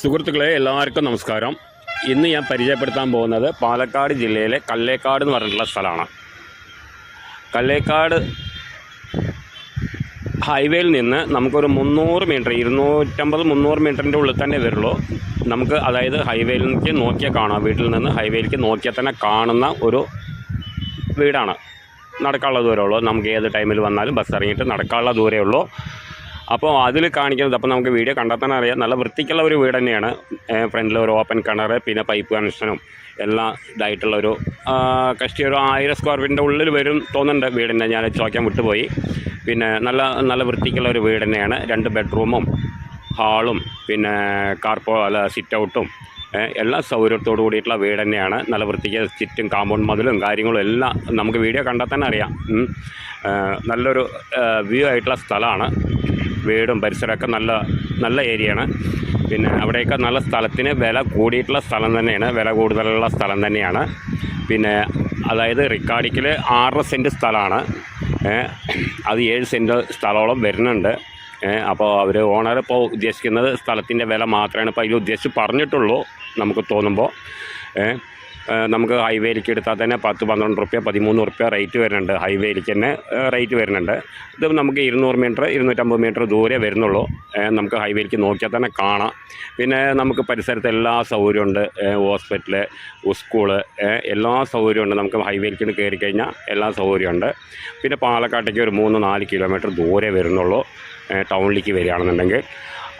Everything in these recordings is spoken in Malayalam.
സുഹൃത്തുക്കളെ എല്ലാവർക്കും നമസ്കാരം. ഇന്ന് ഞാൻ പരിചയപ്പെടുത്താൻ പോകുന്നത് പാലക്കാട് ജില്ലയിലെ കല്ലേക്കാട് എന്ന് പറഞ്ഞിട്ടുള്ള സ്ഥലമാണ്. കല്ലേക്കാട് ഹൈവേയിൽ നിന്ന് നമുക്കൊരു മുന്നൂറ് മീറ്റർ ഇരുന്നൂറ്റമ്പത് മുന്നൂറ് മീറ്ററിന്റെ ഉള്ളിൽ തന്നെ വരുള്ളൂ. നമുക്ക് അതായത് ഹൈവേയിലേക്ക് നോക്കിയാൽ കാണാം. വീട്ടിൽ നിന്ന് ഹൈവേയിലേക്ക് നോക്കിയാൽ തന്നെ കാണുന്ന ഒരു വീടാണ്. നടക്കാനുള്ള ദൂരമുള്ളൂ നമുക്ക് ഏത് ടൈമിൽ വന്നാലും ബസ് ഇറങ്ങിയിട്ട് നടക്കാനുള്ള ദൂരമേ ഉള്ളൂ. അപ്പോൾ അതിൽ കാണിക്കുന്നത് അപ്പോൾ നമുക്ക് വീഡിയോ കണ്ടാൽ തന്നെ അറിയാം. നല്ല വൃത്തിക്കുള്ള ഒരു വീട് തന്നെയാണ്. ഫ്രണ്ടിൽ ഒരു ഓപ്പൺ കിണർ പിന്നെ പൈപ്പ് കണക്ഷനും എല്ലാം ഇതായിട്ടുള്ള ഒരു കഷ്ടി ഒരു ആയിരം സ്ക്വയർ ഫീറ്റിന്റെ ഉള്ളിൽ വരും തോന്നുന്നുണ്ട് വീടിന്റെ. ഞാൻ ചോദിക്കാൻ വിട്ടുപോയി. പിന്നെ നല്ല നല്ല വൃത്തിക്കുള്ള ഒരു വീട് തന്നെയാണ്. രണ്ട് ബെഡ്റൂമും ഹാളും പിന്നെ കാർപ്പോ അല്ല സിറ്റ് ഔട്ടും എല്ലാ സൗകര്യത്തോടു കൂടിയിട്ടുള്ള വീട് തന്നെയാണ്. നല്ല വൃത്തിക്ക് ചുറ്റും കാമ്പൗണ്ട് മതിലും കാര്യങ്ങളും എല്ലാം നമുക്ക് വീഡിയോ കണ്ടാൽ തന്നെ അറിയാം. നല്ലൊരു വ്യൂ ആയിട്ടുള്ള സ്ഥലമാണ്. വീടും പരിസരമൊക്കെ നല്ല നല്ല ഏരിയയാണ്. പിന്നെ അവിടെയൊക്കെ നല്ല സ്ഥലത്തിന് വില കൂടിയിട്ടുള്ള സ്ഥലം തന്നെയാണ്. വില കൂടുതലുള്ള സ്ഥലം തന്നെയാണ്. പിന്നെ അതായത് റിക്കാർഡിക്കിൽ ആറര സെന്റ് സ്ഥലമാണ്. അത് ഏഴ് സെന്റ് സ്ഥലമോളം വരുന്നുണ്ട്. അപ്പോൾ അവർ ഓണർ ഇപ്പോൾ ഉദ്ദേശിക്കുന്നത് സ്ഥലത്തിന്റെ വില മാത്രമാണ് ഇപ്പോൾ അതിൽ ഉദ്ദേശിച്ച് പറഞ്ഞിട്ടുള്ളൂ നമുക്ക് തോന്നുമ്പോൾ നമുക്ക് ഹൈവേയിലേക്ക് എടുത്താൽ തന്നെ പത്ത് പന്ത്രണ്ട് റുപ്യ പതിമൂന്ന് റുപ്യ റേറ്റ് വരുന്നുണ്ട്. ഹൈവേയിലേക്ക് തന്നെ റേറ്റ് വരുന്നുണ്ട്. ഇത് നമുക്ക് ഇരുന്നൂറ് മീറ്റർ ഇരുന്നൂറ്റമ്പത് മീറ്റർ ദൂരെ വരുന്നുള്ളൂ. നമുക്ക് ഹൈവേയിലേക്ക് നോക്കിയാൽ തന്നെ കാണാം. പിന്നെ നമുക്ക് പരിസരത്ത് എല്ലാ സൗകര്യമുണ്ട് ഹോസ്പിറ്റൽ സ്കൂൾ എല്ലാ സൗകര്യമുണ്ട് നമുക്ക് ഹൈവേയിലേക്ക് കയറി കഴിഞ്ഞാൽ എല്ലാ സൗകര്യമുണ്ട് പിന്നെ പാലക്കാട്ടേക്ക് ഒരു മൂന്ന് നാല് കിലോമീറ്റർ ദൂരെ വരുന്നുള്ളൂ. ടൗണിലേക്ക് വരികയാണെന്നുണ്ടെങ്കിൽ.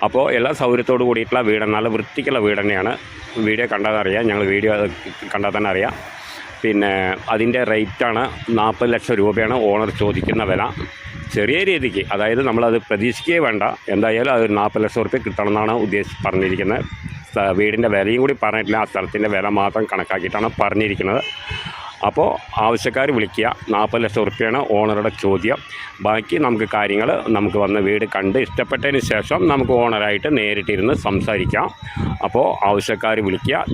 അപ്പോൾ എല്ലാ സൗകര്യത്തോടു കൂടിയിട്ടുള്ള വീട് നല്ല വൃത്തിക്കുള്ള വീട് തന്നെയാണ് വീഡിയോ കണ്ടാൽ അറിയാം ഞങ്ങൾ വീഡിയോ കണ്ടാൽ തന്നെ അറിയാം. പിന്നെ അതിന്റെ റേറ്റാണ് നാൽപ്പത് ലക്ഷം രൂപയാണ് ഓണർ ചോദിക്കുന്ന വില. ചെറിയ രീതിക്ക് അതായത് നമ്മളത് പ്രതീക്ഷിക്കുകയേ വേണ്ട എന്തായാലും അത് നാൽപ്പത് ലക്ഷം റുപ്യ കിട്ടണമെന്നാണ് ഉദ്ദേശിച്ച് പറഞ്ഞിരിക്കുന്നത്. സ്ഥ- വീടിന്റെ വിലയും കൂടി പറഞ്ഞിട്ടില്ല ആ സ്ഥലത്തിന്റെ വില മാത്രം കണക്കാക്കിയിട്ടാണ് പറഞ്ഞിരിക്കുന്നത്. അപ്പോൾ ആവശ്യക്കാർ വിളിക്കുക. നാൽപ്പത് ലക്ഷം റുപ്യയാണ് ഓണറുടെ ചോദ്യം. ബാക്കി നമുക്ക് കാര്യങ്ങൾ നമുക്ക് വന്ന വീട് കണ്ട് ഇഷ്ടപ്പെട്ടതിന് ശേഷം നമുക്ക് ഓണറായിട്ട് നേരിട്ടിരുന്ന് സംസാരിക്കാം. അപ്പോൾ ആവശ്യക്കാർ വിളിക്കുക.